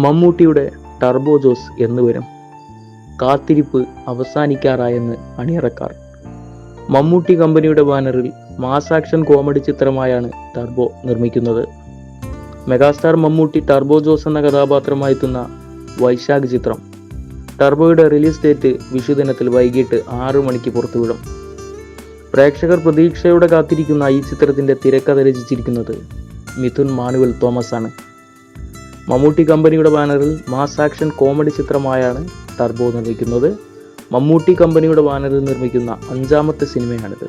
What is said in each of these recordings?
മമ്മൂട്ടിയുടെ ടർബോ ജോസ് എന്ന് വരും. കാത്തിരിപ്പ് അവസാനിക്കാറായെന്ന് അണിയറക്കാർ. മമ്മൂട്ടി കമ്പനിയുടെ ബാനറിൽ മാസ് ആക്ഷൻ കോമഡി ചിത്രമായാണ് ടർബോ നിർമ്മിക്കുന്നത്. മെഗാസ്റ്റാർ മമ്മൂട്ടി ടർബോ ജോസ് എന്ന കഥാപാത്രമായി എത്തുന്ന വൈശാഖ് ചിത്രം. ടർബോയുടെ റിലീസ് ഡേറ്റ് വിഷുദിനത്തിൽ വൈകിട്ട് ആറു മണിക്ക് പുറത്തുവിടും. പ്രേക്ഷകർ പ്രതീക്ഷയോടെ കാത്തിരിക്കുന്ന ഈ ചിത്രത്തിന്റെ തിരക്കഥ രചിച്ചിരിക്കുന്നത് മിഥുൻ മാനുവൽ തോമസ് ആണ് മമ്മൂട്ടി കമ്പനിയുടെ ബാനറിൽ മാസ് ആക്ഷൻ കോമഡി ചിത്രമായാണ് ടർബോ നിർമ്മിക്കുന്നത്. മമ്മൂട്ടി കമ്പനിയുടെ ബാനറിൽ നിർമ്മിക്കുന്ന അഞ്ചാമത്തെ സിനിമയാണിത്.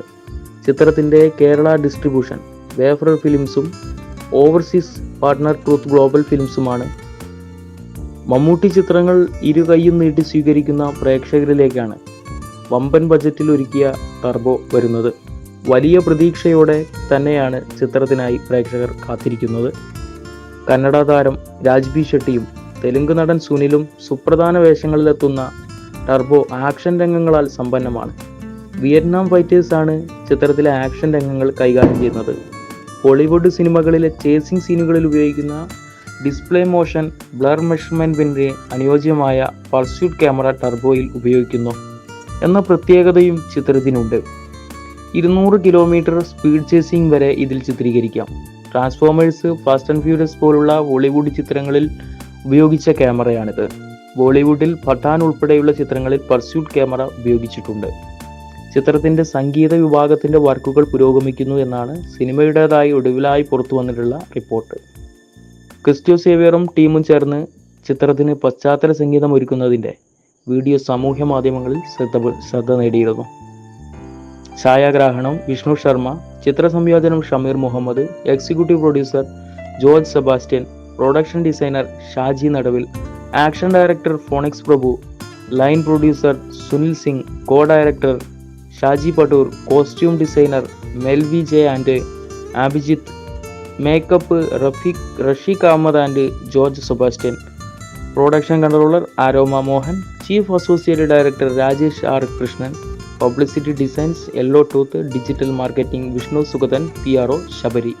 ചിത്രത്തിന്റെ കേരള ഡിസ്ട്രിബ്യൂഷൻ വേഫറർ ഫിലിംസും ഓവർസീസ് പാർട്ട്ണർ ട്രൂത്ത് ഗ്ലോബൽ ഫിലിംസുമാണ്. മമ്മൂട്ടി ചിത്രങ്ങൾ ഇരു കൈയും നീട്ടി സ്വീകരിക്കുന്ന പ്രേക്ഷകരിലേക്കാണ് വമ്പൻ ബജറ്റിൽ ഒരുക്കിയ ടർബോ വരുന്നത്. വലിയ പ്രതീക്ഷയോടെ തന്നെയാണ് ചിത്രത്തിനായി പ്രേക്ഷകർ കാത്തിരിക്കുന്നത്. കന്നഡ താരം രാജ്ബി ഷെട്ടിയും തെലുങ്ക് നടൻ സുനിലും സുപ്രധാന വേഷങ്ങളിലെത്തുന്ന ടർബോ ആക്ഷൻ രംഗങ്ങളാൽ സമ്പന്നമാണ്. വിയറ്റ്നാം ഫൈറ്റേഴ്സാണ് ചിത്രത്തിലെ ആക്ഷൻ രംഗങ്ങൾ കൈകാര്യം ചെയ്യുന്നത്. ഹോളിവുഡ് സിനിമകളിലെ ചേസിംഗ് സീനുകളിൽ ഉപയോഗിക്കുന്ന ഡിസ്പ്ലേ മോഷൻ ബ്ലർ മെഷർമെന്റിന് അനുയോജ്യമായ പർസ്യൂട്ട് ക്യാമറ ടർബോയിൽ ഉപയോഗിക്കുന്നു എന്ന പ്രത്യേകതയും ചിത്രത്തിനുണ്ട്. ഇരുന്നൂറ് കിലോമീറ്റർ സ്പീഡ് ചേസിംഗ് വരെ ഇതിൽ ചിത്രീകരിക്കാം. ട്രാൻസ്ഫോമേഴ്സ് ഫാസ്റ്റ് ആൻഡ് ഫ്യൂരിയസ് പോലുള്ള ബോളിവുഡ് ചിത്രങ്ങളിൽ ഉപയോഗിച്ച ക്യാമറയാണിത്. ബോളിവുഡിൽ പഠാൻ ഉൾപ്പെടെയുള്ള ചിത്രങ്ങളിൽ പർസ്യൂട്ട് ക്യാമറ ഉപയോഗിച്ചിട്ടുണ്ട്. ചിത്രത്തിന്റെ സംഗീത വിഭാഗത്തിന്റെ വർക്കുകൾ പുരോഗമിക്കുന്നു എന്നാണ് സിനിമയുടേതായി ഒടുവിലായി പുറത്തു വന്നിട്ടുള്ള റിപ്പോർട്ട്. ക്രിസ്റ്റ്യോ സേവിയറും ടീമും ചേർന്ന് ചിത്രത്തിന് പശ്ചാത്തല സംഗീതം ഒരുക്കുന്നതിന്റെ വീഡിയോ സാമൂഹ്യ മാധ്യമങ്ങളിൽ ശ്രദ്ധ ശ്രദ്ധ നേടിയിരുന്നു. ഛായാഗ്രാഹണം Vishnu Sharma ചിത്രസംയോജനം Shameer Muhammad executive producer George Sebastian production designer Shaji Naduvil action director Phoenix Prabhu line producer Sunil Singh co director Shaji Pattoor costume designer Melvy J and Abhijith makeup Rafeeq Rasheeq Ahmed and George Sebastian. Production controller Aroma Mohan chief associate director Rajesh R Krishnan. Publicity designs Yellow Tooth digital marketing Vishnu Sugathan P R O Sabari